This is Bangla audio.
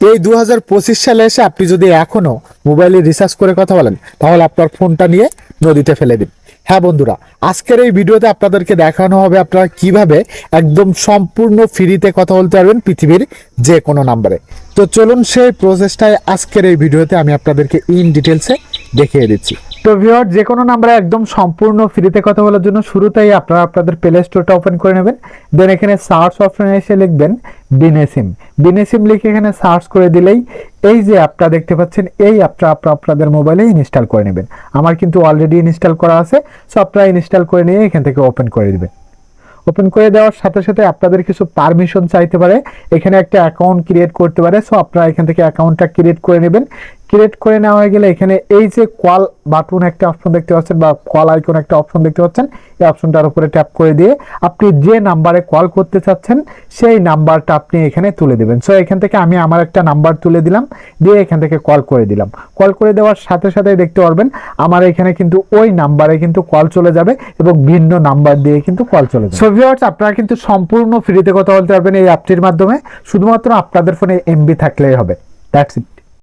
এই দু হাজার পঁচিশ সালে এসে আপনি যদি এখনও মোবাইলে রিচার্জ করে কথা বলেন, তাহলে আপনার ফোনটা নিয়ে নদীতে ফেলে দিন। হ্যাঁ বন্ধুরা, আজকের এই ভিডিওতে আপনাদেরকে দেখানো হবে আপনারা কীভাবে একদম সম্পূর্ণ ফ্রিতে কথা বলতে পারবেন পৃথিবীর যে কোনো নাম্বারে তো চলুন সেই প্রসেসটাই আজকের এই ভিডিওতে আমি আপনাদেরকে ইন ডিটেলসে দেখিয়ে দিচ্ছি। তো ভিওর যে কোনো নাম্বারে একদম সম্পূর্ণ ফ্রিতে কথা বলার জন্য শুরুতেই আপনারা আপনাদের প্লে স্টোরটা ওপেন করে নেবেন। দেন এখানে সার্চ অপশনে এসে লিখবেন বিনেসিম বিনেসিম লিখে এখানে সার্চ করে দিলেই এই যে অ্যাপটা দেখতে পাচ্ছেন, এই অ্যাপটা আপনারা আপনাদের মোবাইলে ইনস্টল করে নেবেন। আমার কিন্তু অলরেডি ইনস্টল করা আছে সো আপনারা ইনস্টল করে নিয়ে এখান থেকে ওপেন করে দিবেন। ওপেন করে দেওয়ার সাথে সাথে আপনাদের কিছু পারমিশন চাইতে পারে। এখানে একটা অ্যাকাউন্ট ক্রিয়েট করতে পারে সো আপনারা এখান থেকে অ্যাকাউন্টটা ক্রিয়েট করে নেবেন। ক্রিয়েট করে নেওয়া হয়ে গেলে এখানে এই যে কল বাটন একটা অপশন দেখতে পাচ্ছেন বা কল আইকন একটা অপশন দেখতে পাচ্ছেন, এই অপশনটার উপরে ট্যাপ করে দিয়ে আপনি যে নাম্বারে কল করতে চাচ্ছেন, সেই নাম্বারটা আপনি এখানে তুলে দেবেন। সো এখান থেকে আমি আমার একটা নাম্বার তুলে দিলাম, দিয়ে এখান থেকে কল করে দিলাম। কল করে দেওয়ার সাথে সাথে দেখতে পারবেন, আমার এখানে কিন্তু ওই নাম্বারে কিন্তু কল চলে যাবে এবং ভিন্ন নাম্বার দিয়ে কিন্তু কল চলে যাবে। সো ভিউয়ার্স আপনারা কিন্তু সম্পূর্ণ ফ্রিতে কথা বলতে পারবেন এই অ্যাপটির মাধ্যমে, শুধুমাত্র আপনাদের ফোনে এমবি থাকলেই হবে। That's it